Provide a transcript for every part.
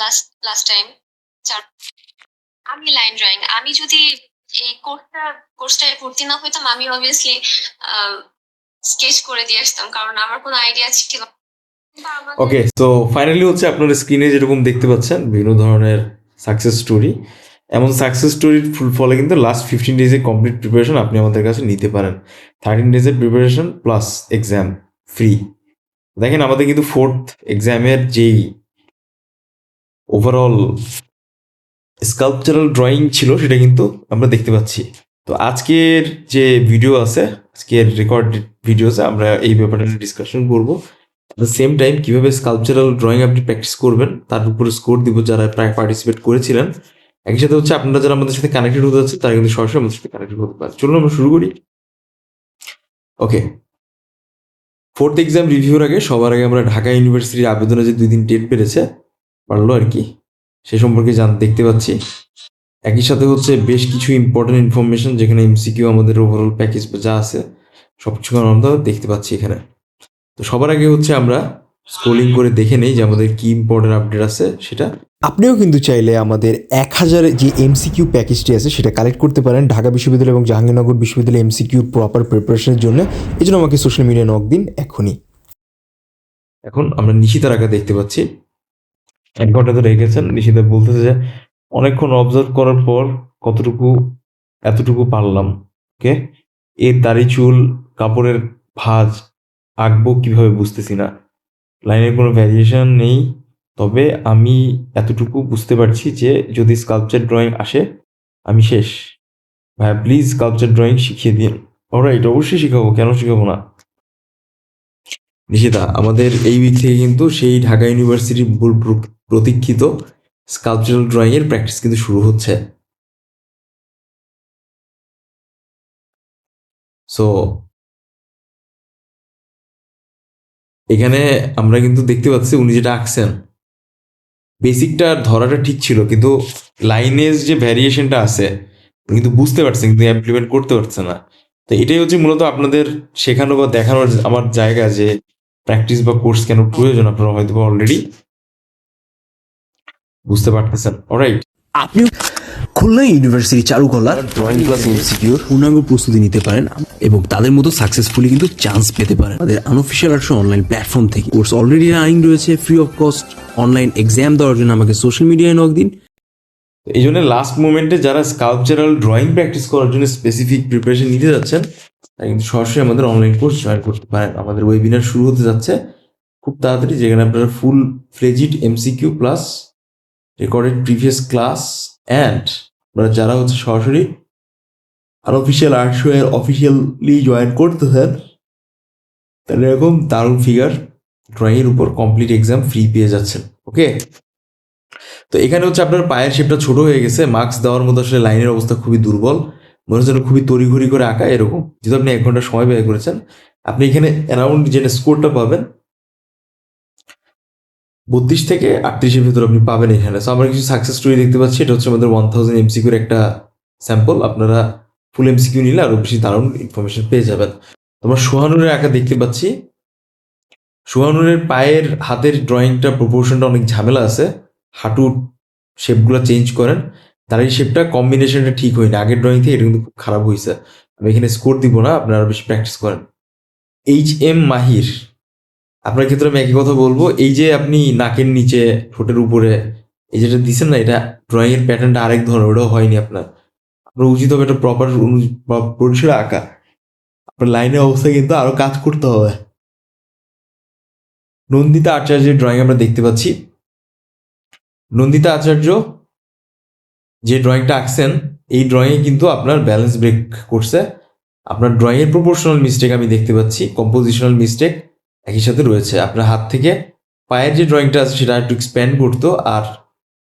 Last last time আমি line drawing আমি যদি এই কোর্সটা কোর্সটায় ভর্তি না হইতাম, আমি অবভিয়াসলি স্কেচ করে দিয়ে আসতাম, কারণ আমার কোনো আইডিয়া ছিল। ওকে তো ফাইনালি হচ্ছে আপনার স্ক্রিনে যেরকম দেখতে পাচ্ছেন, বিভিন্ন ধরনের সাকসেস স্টোরি এমন সাকসেস স্টোরির ফলে কিন্তু লাস্ট ফিফটিন ডেজের কমপ্লিট প্রিপারেশন আপনি আমাদের কাছে নিতে পারেন। থার্টিন ডেজের প্রিপারেশন প্লাস এক্সাম ফ্রি দেখেন আমাদের কিন্তু ফোর্থ এক্সামের যেই ওভারঅল স্কাল্পচারাল ড্রয়িং ছিল, সেটা কিন্তু আমরা দেখতে পাচ্ছি। তো আজকের যে ভিডিও আছে, আজকের রেকর্ড ভিডিওসে আমরা এই ব্যাপারটা নিয়ে ডিসকাশন করব। দ্য সেম টাইম কীভাবে স্কাল্পচারাল ড্রয়িং আপনি প্র্যাকটিস করবেন, তার উপরে স্কোর দিব যারা প্রায় পার্টিসিপেট করেছিলেন। একই সাথে হচ্ছে আপনারা যারা আমাদের সাথে কানেক্টেড হতে যাচ্ছে তারা কিন্তু সরাসরি আমাদের সাথে কানেক্টেড হতে পারে। চলুন আমরা শুরু করি। ওকে ফোর্থ এক্সাম রিভিউর আগে, সবার আগে আমরা ঢাকা ইউনিভার্সিটির আবেদনে যে দুই দিন ডেট বেড়েছে পারল আর কি। সে সম্পর্কে জান দেখতে পাচ্ছি। একই সাথে হচ্ছে বেশ কিছু ইম্পর্টেন্ট ইনফরমেশন যেখানে এমসিকিউ আমাদের ওভারঅল প্যাকেজ যা আছে সব কিছু আমরা দেখতে পাচ্ছি এখানে। তো সবার আগে হচ্ছে আমরা স্ক্রোলিং করে দেখে নেই যে আমাদের কি ইম্পর্টেন্ট আপডেট আছে সেটা। আপনিও কিন্তু চাইলে আমাদের এক হাজার যে এমসিকিউ প্যাকেজটি আছে সেটা কালেক্ট করতে পারেন ঢাকা বিশ্ববিদ্যালয় এবং জাহাঙ্গীরনগর বিশ্ববিদ্যালয় এমসিকিউ প্রপার প্রিপারেশনের জন্য এই জন্য। আমাকে সোশ্যাল মিডিয়া নক দিন এখনই। এখন আমরা নিশিতার আঁকা দেখতে পাচ্ছি। এক ঘণ্টা ধরে রেখেছেন নিশিতা বলতেছে যে, অনেকক্ষণ অবজার্ভ করার পর কতটুকু, এতটুকু পারলাম ওকে এর দাড়ি, চুল, কাপড়ের ভাঁজ আঁকবো কীভাবে বুঝতেছি না। লাইনের কোনো ভ্যারিয়েশন নেই, তবে আমি এতটুকু বুঝতে পারছি যে, যদি স্কাল্পচার ড্রয়িং আসে, আমি শেষ। ভাইয়া প্লিজ স্কাল্পচার ড্রয়িং শিখিয়ে দিন ওরা এটা অবশ্যই শিখাবো, কেন শিখাবো না? নিশিতা আমাদের এই উইক থেকে কিন্তু সেই ঢাকা ইউনিভার্সিটির প্রতীক্ষিত স্কাল্পচারাল ড্রয়িং এর প্র্যাকটিস কিন্তু শুরু হচ্ছে। সো এখানে আমরা কিন্তু দেখতে পাচ্ছি উনি যেটা আঁকছেন। বেসিকটা ধরাটা ঠিক ছিল, কিন্তু লাইনের যে ভ্যারিয়েশনটা আছে কিন্তু বুঝতে পারছেন, কিন্তু ইমপ্লিমেন্ট করতে পারছে না। তো এটাই হচ্ছে মূলত আপনাদের শেখানো বা দেখানোর আমার জায়গা যে প্র্যাকটিস বা কোর্স কেন প্রয়োজন? আপনারা হয়তো অলরেডি বুঝতে পারতেছেন। অলরাইট আপনি খুলনা ইউনিভার্সিটি চারুকলার ড্রয়িং ক্লাস ইনস্টিটিউট পূর্ণাঙ্গ প্রস্তুতি নিতে পারেন এবং তাদের মতো সাকসেসফুলি কিন্তু চান্স পেতে পারেন। আমাদের আনঅফিসিয়াল আর্টস অনলাইন প্ল্যাটফর্ম থেকে কোর্স অলরেডি রানিং রয়েছে free of cost online exam দেওয়ার জন্য আমাকে সোশ্যাল মিডিয়ায় নক দিন। এই জন্য লাস্ট মোমেন্টে যারা স্কাল্পচারাল ড্রয়িং প্র্যাকটিস করার জন্য স্পেসিফিক প্রিপারেশন নিতে যাচ্ছেন তারা কিন্তু সরাসরি আমাদের অনলাইন কোর্স জয়েন করতে পারেন আমাদের ওয়েবিনার শুরু হতে যাচ্ছে। খুব তাড়াতাড়ি যেখানে আপনারা full fledged MCQ plus recorded previous class and আপনারা যারা হচ্ছে সরাসরি আর আনঅফিসিয়াল আর্টস এর অফিসিয়ালি জয়েন করতেছেন, তাহলে এরকম দারুণ ফিগার ড্রয়িংয়ের উপর কমপ্লিট এক্সাম ফ্রি পেয়ে যাচ্ছেন। ওকে তো এখানে হচ্ছে আপনার পায়ের শেপটা ছোট হয়ে গেছে। মার্কস দেওয়ার মতো আসলে লাইনের অবস্থা খুবই দুর্বল। মনে হচ্ছে খুবই তড়িঘড়ি করে আঁকা, এরকম। যেহেতু আপনি এক ঘণ্টা সময় ব্যয় করেছেন, আপনি এখানে অ্যারাউন্ড যেটা স্কোরটা পাবেন, বত্রিশ থেকে আটত্রিশের ভিতরে আপনি পাবেন এখানে। সো আমরা কিছু সাকসেস স্টোরি দেখতে পাচ্ছি। এটা হচ্ছে আমাদের ওয়ান থাউজেন্ড এমসিকিউর একটা স্যাম্পল আপনারা ফুল এমসিকিউ নিলে আরও বেশি দারুণ ইনফরমেশন পেয়ে যাবেন। তোমরা সোহানুরের আঁকা দেখতে পাচ্ছি। সোহানুরের পায়ের হাতের ড্রয়িংটা প্রপোর্শনটা অনেক ঝামেলা আছে। হাঁটুর শেপগুলো চেঞ্জ করেন। তার এই শেপটা কম্বিনেশনটা ঠিক হয়নি। আগের ড্রয়িং থেকে এটা কিন্তু খুব খারাপ হয়েছে। আমি এখানে স্কোর দিব না, আপনারা বেশি প্র্যাকটিস করেন। এইচ এম মাহির, আপনার ক্ষেত্রে আমি একই কথা বলব। এই যে আপনি নাকের নিচে, ঠোঁটের উপরে, এই যেটা দিচ্ছেন না, এটা ড্রয়িং এর প্যাটার্নটা আরেক ধরনের, ওটাও হয়নি আপনার। আপনার উচিত হবে একটা প্রপার পরিসরে আঁকা। আপনার লাইনের অবস্থা কিন্তু আরও কাজ করতে হবে। নন্দিতা আচার্যের ড্রয়িং আমরা দেখতে পাচ্ছি। নন্দিতা আচার্য যে ড্রয়িংটা আঁকছেন, এই ড্রয়িংয়ে কিন্তু আপনার ব্যালেন্স ব্রেক করছে। আপনার ড্রয়িংয়ের প্রপোর্শনাল মিস্টেক আমি দেখতে পাচ্ছি কম্পোজিশনাল মিস্টেক একই সাথে রয়েছে। আপনার হাত থেকে পায়ের যে ড্রয়িংটা আছে, সেটা একটু এক্সপ্যান্ড করতো, আর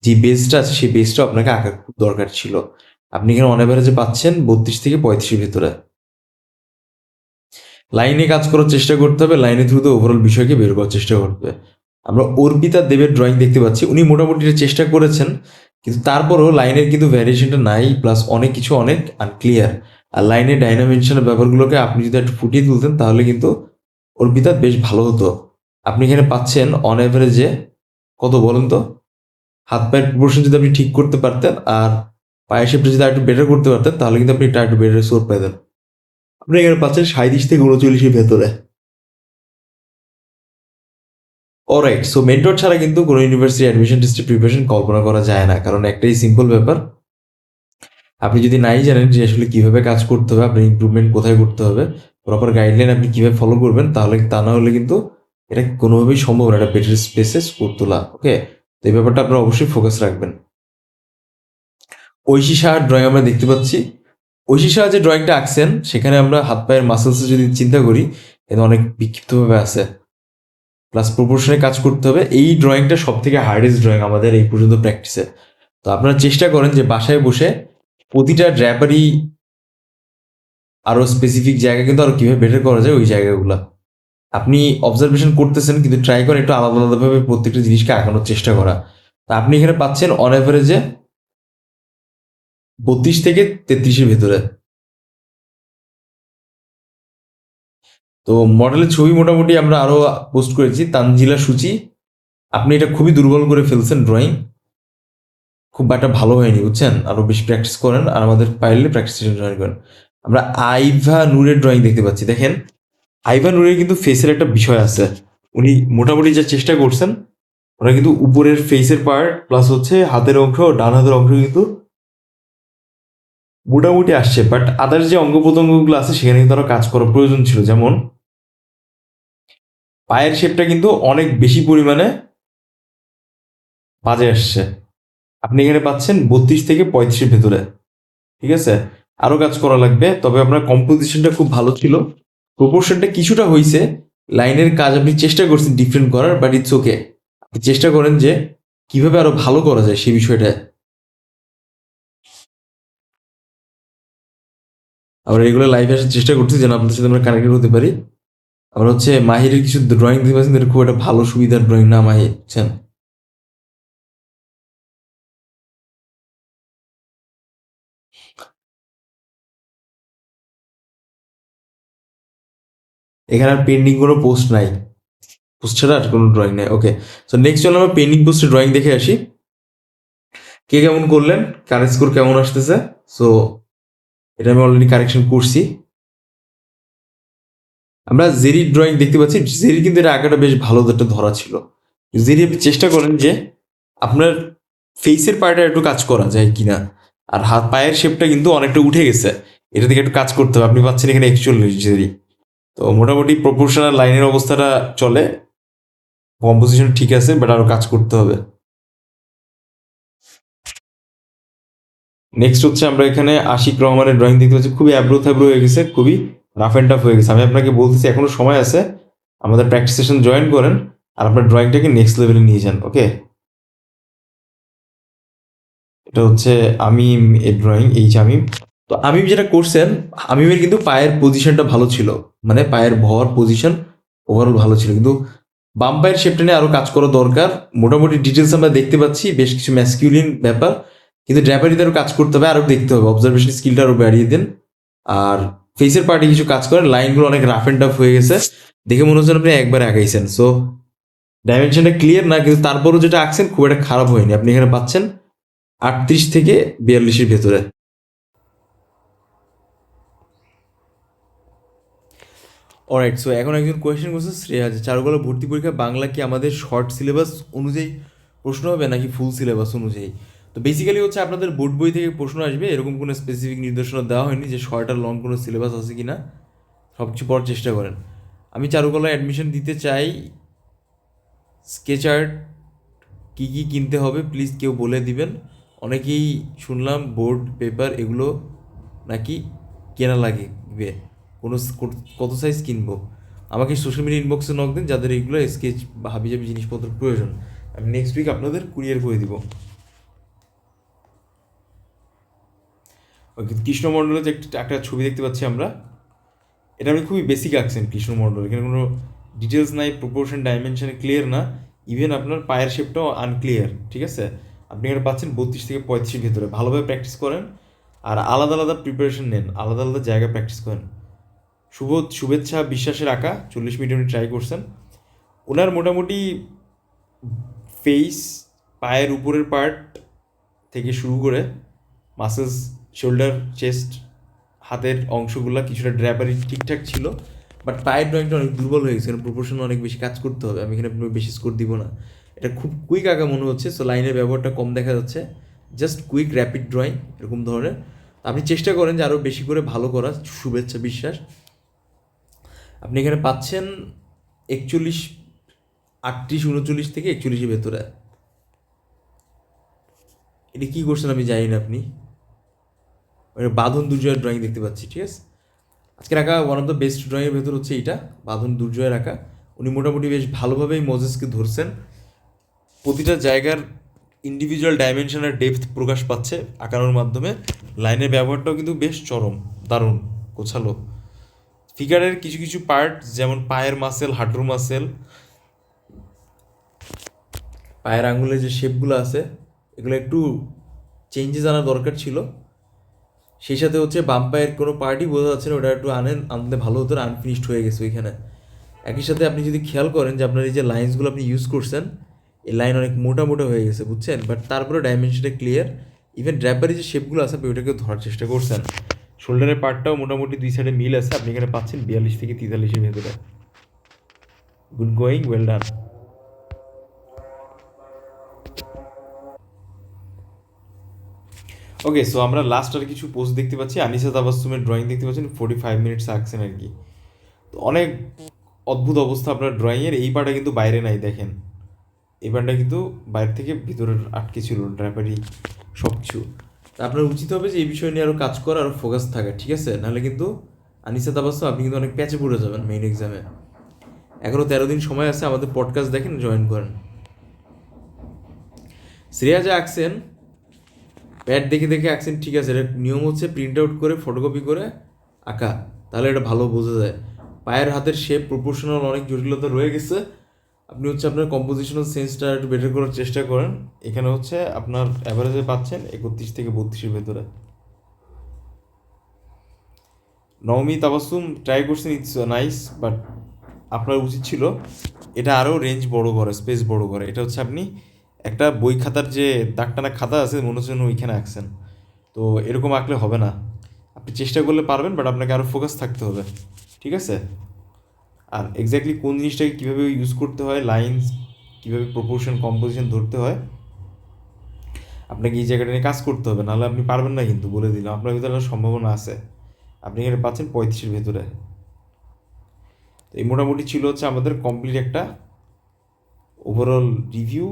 যে বেসটা আছে, সেই বেসটা আপনাকে আঁকা খুব দরকার ছিল। আপনি এখানে অন অ্যাভারেজে পাচ্ছেন বত্রিশ থেকে পঁয়ত্রিশের ভিতরে। লাইনে কাজ করার চেষ্টা করতে হবে লাইনের থ্রুতে ওভারঅল বিষয়কে বের করার চেষ্টা করতে হবে। আমরা অর্পিতা দেবের ড্রয়িং দেখতে পাচ্ছি, উনি মোটামুটি চেষ্টা করেছেন। কিন্তু তারপরেও লাইনের কিন্তু ভ্যারিয়েশনটা নাই প্লাস অনেক কিছু অনেক আনক্লিয়ার আর লাইনের ডাইনামেনশনের ব্যাপারগুলোকে আপনি যদি একটু ফুটিয়ে তুলতেন, তাহলে কিন্তু ওর অর্পিতা বেশ ভালো হতো। আপনি এখানে পাচ্ছেন অন অ্যাভারেজে কত বলুন তো? হাত পায়ের প্রপোর্শন যদি আপনি ঠিক করতে পারতেন, আর পায়ের শেপটা যদি একটু বেটার করতে পারতেন, তাহলে কিন্তু আপনি একটু বেটার স্কোর পেতেন আপনি এখানে পাচ্ছেন সাঁত্রিশ থেকে উনচল্লিশের ভেতরে। অলরাইট সো মেন্টর ছাড়া কিন্তু কোনো ইউনিভার্সিটি অ্যাডমিশন টেস্টের প্রিপারেশন কল্পনা করা যায় না। কারণ একটাই সিম্পল ব্যাপার, আপনি যদি নাই জানেন যে আসলে কীভাবে কাজ করতে হবে, আপনার ইমপ্রুভমেন্ট কোথায় করতে হবে প্রপার গাইডলাইন আপনি কীভাবে ফলো করবেন, তাহলে তা না হলে কিন্তু এটা কোনোভাবেই সম্ভব না একটা বেটার স্পেসে স্কোর তোলা ওকে তো এই ব্যাপারটা আপনারা অবশ্যই ফোকাস রাখবেন। ঐশী সাহার ড্রয়িং আমরা দেখতে পাচ্ছি। ঐশী সাহা যে ড্রয়িংটা আঁকছেন, সেখানে আমরা হাত পায়ের মাসেলস যদি চিন্তা করি এটা অনেক বিক্ষিপ্তভাবে আছে। প্লাস প্রপোর্শনে কাজ করতে হবে। এই ড্রয়িংটা সব থেকে হার্ডেস্ট ড্রয়িং আমাদের এই পর্যন্ত প্র্যাকটিসে তো আপনারা চেষ্টা করেন যে বাসায় বসে প্রতিটা ড্র্যাপারই আরও স্পেসিফিক জায়গা কিন্তু আরও কীভাবে বেটার করা যায় ওই জায়গাগুলো। আপনি অবজারভেশন করতেছেন কিন্তু ট্রাই করেন একটু আলাদা আলাদাভাবে প্রত্যেকটা জিনিসকে আঁকানোর চেষ্টা করা। তা আপনি এখানে পাচ্ছেন অন অ্যাভারেজে বত্রিশ থেকে তেত্রিশের ভেতরে। তো মডেলের ছবি মোটামুটি আমরা আরও পোস্ট করেছি, তানজিলা সূচি। আপনি এটা খুবই দুর্বল করে ফেলছেন ড্রয়িং খুব একটা ভালো হয়নি, বুঝছেন? আরও বেশি প্র্যাকটিস করেন আর আমাদের পাইলে প্র্যাকটিস জয়েন করেন। আমরা আইভা নূরের ড্রয়িং দেখতে পাচ্ছি, দেখেন? আইভা নূরের কিন্তু ফেসের একটা বিষয় আছে। উনি মোটামুটি যা চেষ্টা করছেন, ওরা কিন্তু উপরের ফেসের পার্ট প্লাস হচ্ছে হাতের অংশ, ডান হাতের অংশ কিন্তু মোটামুটি আসছে বাট আদার্স যে অঙ্গ প্রত্যঙ্গগুলো আছে সেখানে কিন্তু আরও কাজ করার প্রয়োজন ছিল। যেমন, পায়ের শেপটা কিন্তু অনেক বেশি পরিমাণে বাজে আসছে। আপনি এখানে পাচ্ছেন বত্রিশ থেকে পঁয়ত্রিশের ভেতরে, ঠিক আছে? আরও কাজ করা লাগবে, তবে আপনার কম্পোজিশনটা খুব ভালো ছিল। প্রপোর্শনটা কিছুটা হয়েছে লাইনের কাজ আপনি চেষ্টা করছেন ডিফারেন্ট করার বাট ইটস ওকে আপনি চেষ্টা করেন যে কীভাবে আরও ভালো করা যায় সেই বিষয়টা আমরা এগুলো লাইভে আসার চেষ্টা করছি যেন আপনাদের সাথে আমরা কানেক্টেড হতে পারি। আমরা হচ্ছে মাহিরের কিছু ড্রয়িং দিতে পারছেন খুব একটা ভালো সুবিধার ড্রয়িং না মাহি বুঝছেন? এখানে আর পেন্ডিং কোনো পোস্ট নাই। পোস্ট ছাড়া আর কোনো ড্রয়িং নাই ওকে সো নেক্সট চলো আমরা পেন্ডিং পোস্টে ড্রয়িং দেখে আসি। কে কেমন করলেন কার স্কোর কেমন আসতেছে? সো এটা আমি অলরেডি কারেকশন করছি। আমরা জেরি ড্রয়িং দেখতে পাচ্ছি জেরি কিন্তু এটা আঁকাটা বেশ ভালো একটা ধরা ছিল। জেরি আপনি চেষ্টা করেন যে আপনার ফেসের পায়েটা একটু কাজ করা যায় কিনা, আর হাত পায়ের শেপটা কিন্তু অনেকটা উঠে গেছে। এটা থেকে একটু কাজ করতে হবে। আপনি পাচ্ছেন এখানে একচল্লিশ জেরি তো মোটামুটি প্রপোর্শনাল লাইনের অবস্থাটা চলে। কম্পোজিশন ঠিক আছে বাট আরও কাজ করতে হবে। নেক্সট হচ্ছে আমরা এখানে আশিক রহমানের ড্রয়িং দেখতে পাচ্ছি। খুবই অ্যাব্রো থ্যাব্রো হয়ে গেছে, খুবই রাফ অ্যান্ড টাফ হয়ে গেছে। আমি আপনাকে বলতেছি, এখনও সময় আছে। আমাদের প্র্যাকটিস সেশন জয়েন করেন আর আপনার ড্রয়িংটাকে নেক্সট লেভেলে নিয়ে যান ওকে এটা হচ্ছে আমিম এর ড্রয়িং এই যে আমিম। তো আমিম যেটা করছেন, আমিমের কিন্তু পায়ের পজিশনটা ভালো ছিল। মানে পায়ের ভর পজিশন ওভারঅল ভালো ছিল। কিন্তু বাম পায়ের শেপটা নিয়ে আরও কাজ করা দরকার। মোটামুটি ডিটেলস আমরা দেখতে পাচ্ছি, বেশ কিছু ম্যাসকিউলিন ব্যাপার। কিন্তু ড্র্যাপারিতে আরও কাজ করতে হবে, আরও দেখতে হবে। অবজারভেশন স্কিলটা আরও বাড়িয়ে দেন। আর ফেসের পার্টে কিছু কাজ করে লাইনগুলো অনেক রাফ অ্যান্ড টাফ হয়ে গেছে। দেখে মনে হচ্ছে আপনি একবার আঁকাইছেন সো ডাইমেনশনটা ক্লিয়ার না, কিন্তু তারপরও যেটা আঁকছেন, খুব একটা খারাপ হয়নি। আপনি এখানে পাচ্ছেন আটত্রিশ থেকে বিয়াল্লিশের ভেতরে। অলরাইট সো এখন একজন কোয়েশ্চেন করছে, শ্রেয়া যে, চারুকলা ভর্তি পরীক্ষা বাংলা কি আমাদের শর্ট সিলেবাস অনুযায়ী প্রশ্ন হবে নাকি ফুল সিলেবাস অনুযায়ী? তো বেসিক্যালি হচ্ছে আপনাদের বোর্ড বই থেকে প্রশ্ন আসবে, এরকম কোনো স্পেসিফিক নির্দেশনা দেওয়া হয়নি যে শর্ট লং কোনো সিলেবাস আছে কি না সব কিছু পড়ার চেষ্টা করেন। আমি চারুকলায় অ্যাডমিশন দিতে চাই স্কেচ আর্ট কী কী কিনতে হবে প্লিজ কেউ বলে দিবেন। অনেকেই শুনলাম বোর্ড পেপার এগুলো নাকি কেনা লাগে কোনো কত সাইজ কিনবো? আমাকে সোশ্যাল মিডিয়া ইনবক্সে নক দিন, যাদের এগুলো স্কেচ বা হাবিজাবি জিনিসপত্র প্রয়োজন। আমি নেক্সট উইক আপনাদের কুরিয়ার করে দিব। কৃষ্ণমণ্ডলের যে একটা ছবি দেখতে পাচ্ছি আমরা, এটা আপনি খুবই বেসিক আঁকছেন কৃষ্ণমণ্ডল এখানে কোনো ডিটেলস নাই প্রপোর্শন ডাইমেনশনে ক্লিয়ার না। ইভেন আপনার পায়ের শেপটাও আনক্লিয়ার ঠিক আছে? আপনি এখানে পাচ্ছেন বত্রিশ থেকে পঁয়ত্রিশের ভিতরে। ভালোভাবে প্র্যাকটিস করেন আর আলাদা আলাদা প্রিপারেশন নেন, আলাদা আলাদা জায়গায় প্র্যাকটিস করেন। শুভ, শুভেচ্ছা, বিশ্বাসের আঁকা, চল্লিশ মিনিট উনি ট্রাই করছেন। ওনার মোটামুটি ফেস পায়ের উপরের পার্ট থেকে শুরু করে মাসেলস শোল্ডার চেস্ট হাতের অংশগুলো কিছুটা ড্র্যাপারি ঠিকঠাক ছিল বাট পায়ের ড্রয়িংটা অনেক দুর্বল হয়ে গেছে প্রপোর্শন অনেক বেশি কাজ করতে হবে, আমি এখানে বেশি স্কোর দিব না। এটা খুব কুইক আঁকা মনে হচ্ছে সো লাইনের ব্যবহারটা কম দেখা যাচ্ছে জাস্ট কুইক র্যাপিড ড্রয়িং এরকম ধরনের। আপনি চেষ্টা করেন যে আরও বেশি করে ভালো করার, শুভেচ্ছা, বিশ্বাস। আপনি এখানে পাচ্ছেন একচল্লিশ, আটত্রিশ, উনচল্লিশ থেকে একচল্লিশের ভেতরে। এটা কী করছেন আমি জানি না আপনি। বাঁধন দুর্জয়ের ড্রয়িং দেখতে পাচ্ছি, ঠিক আছে? আজকে রাখা ওয়ান অফ দ্য বেস্ট ড্রয়িংয়ের ভেতর হচ্ছে এইটা, বাঁধন দুর্জয়ের আঁকা উনি মোটামুটি বেশ ভালোভাবেই মজেসকে ধরছেন। প্রতিটা জায়গার ইন্ডিভিজুয়াল ডাইমেনশন আর ডেপথ প্রকাশ পাচ্ছে আঁকানোর মাধ্যমে। লাইনের ব্যবহারটাও কিন্তু বেশ চরম, দারুণ, গোছালো। ফিগারের কিছু কিছু পার্ট যেমন পায়ের মাসেল হাঁটুর মাসেল পায়ের আঙুলের যে শেপগুলো আছে, এগুলো একটু চেঞ্জেস আনার দরকার ছিল। সেই সাথে হচ্ছে বাম্পায়ের কোনো পার্টি বোঝা যাচ্ছে না, ওটা একটু আনেন আনতে ভালো হতো আনফিনিশড হয়ে গেছে ওইখানে। একই সাথে আপনি যদি খেয়াল করেন যে আপনার এই যে লাইন্সগুলো আপনি ইউজ করছেন, এই লাইন অনেক মোটা মোটা হয়ে গেছে, বুঝছেন? বাট তারপরে ডাইমেনশনটা ক্লিয়ার ইভেন ড্র্যাপারি যে শেপগুলো আছে, আপনি ওইটাকে ধরার চেষ্টা করছেন। শোল্ডারের পার্টটাও মোটামুটি দুই সাইডে মিল আছে, আপনি এখানে পাচ্ছেন বিয়াল্লিশ থেকে তেতাল্লিশের ভেতরে। Good going well done okay so আমরা লাস্ট আর কিছু পোস্ট দেখতে পাচ্ছি। আনিসা তাবাসুমের ড্রয়িং দেখতে পাচ্ছেন ফোর্টি ফাইভ মিনিটস আঁকছেন আর কি। তো অনেক অদ্ভুত অবস্থা আপনার ড্রয়িংয়ের এই পার্টটা কিন্তু বাইরে নাই, দেখেন। এই পার্টটা কিন্তু বাইরে থেকে ভিতরে আটকে ছিল ড্রাইভারি সব কিছু তা আপনার উচিত হবে যে এই বিষয় নিয়ে আরও কাজ করা আরও ফোকাস থাকা, ঠিক আছে? নাহলে কিন্তু আনিসা তাবাসুম আপনি কিন্তু অনেক প্যাচে পড়ে যাবেন মেইন এক্সামে এখনও তেরো দিন সময় আছে, আমাদের পডকাস্ট দেখেন জয়েন করেন। শ্রেয়া যা আঁকছেন প্যাড দেখে দেখে আঁকছেন ঠিক আছে এটা নিয়ম হচ্ছে প্রিন্ট আউট করে ফটোকপি করে আঁকা। তাহলে এটা ভালো বোঝা যায়। পায়ের হাতের শেপ প্রপোর্শনাল অনেক জটিলতা রয়ে গেছে। আপনি হচ্ছে আপনার কম্পোজিশনাল সেন্সটা একটু বেটার করার চেষ্টা করেন। এখানে হচ্ছে আপনার অ্যাভারেজে পাচ্ছেন একত্রিশ থেকে বত্রিশের ভেতরে। নবমী তাবাসুম ট্রাই করছেন ইটস নাইস বাট আপনার উচিত ছিল এটা আরও রেঞ্জ বড় করে স্পেস বড় করে। এটা হচ্ছে আপনি একটা বই খাতার যে দাগটানা খাতা আছে, মনে হচ্ছে ওইখানে আঁকছেন। তো এরকম আঁকলে হবে না। আপনি চেষ্টা করলে পারবেন বাট আপনাকে আরও ফোকাস থাকতে হবে। ঠিক আছে? আর এক্স্যাক্টলি কোন জিনিসটাকে কীভাবে ইউজ করতে হয় লাইন্স কীভাবে প্রপোর্শন কম্পোজিশন ধরতে হয়, আপনাকে এই জায়গাটা নিয়ে কাজ করতে হবে। নাহলে আপনি পারবেন না কিন্তু, বলে দিলাম। আপনার ভিতরে একটা সম্ভাবনা আছে। আপনি এখানে পাচ্ছেন পঁয়ত্রিশের ভেতরে। তো এই মোটামুটি ছিল হচ্ছে আমাদের কমপ্লিট একটা ওভারঅল রিভিউ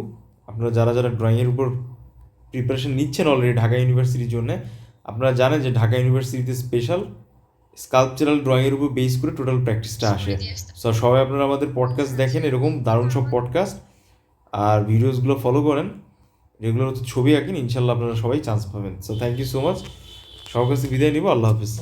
আপনারা যারা যারা ড্রয়িংয়ের উপর প্রিপারেশন নিচ্ছেন অলরেডি ঢাকা ইউনিভার্সিটির জন্য আপনারা জানেন যে ঢাকা ইউনিভার্সিটিতে স্পেশাল স্কাল্পচারাল ড্রয়িংয়ের উপর বেস করে টোটাল প্র্যাকটিসটা আসে। সো সবাই আপনারা আমাদের পডকাস্ট দেখেন এরকম দারুণ সব পডকাস্ট আর ভিডিওসগুলো ফলো করেন রেগুলার হচ্ছে ছবি আঁকেন ইনশাল্লাহ আপনারা সবাই চান্স পাবেন। So thank you so much সবার কাছে বিদায় নিব আল্লাহ হাফিজ।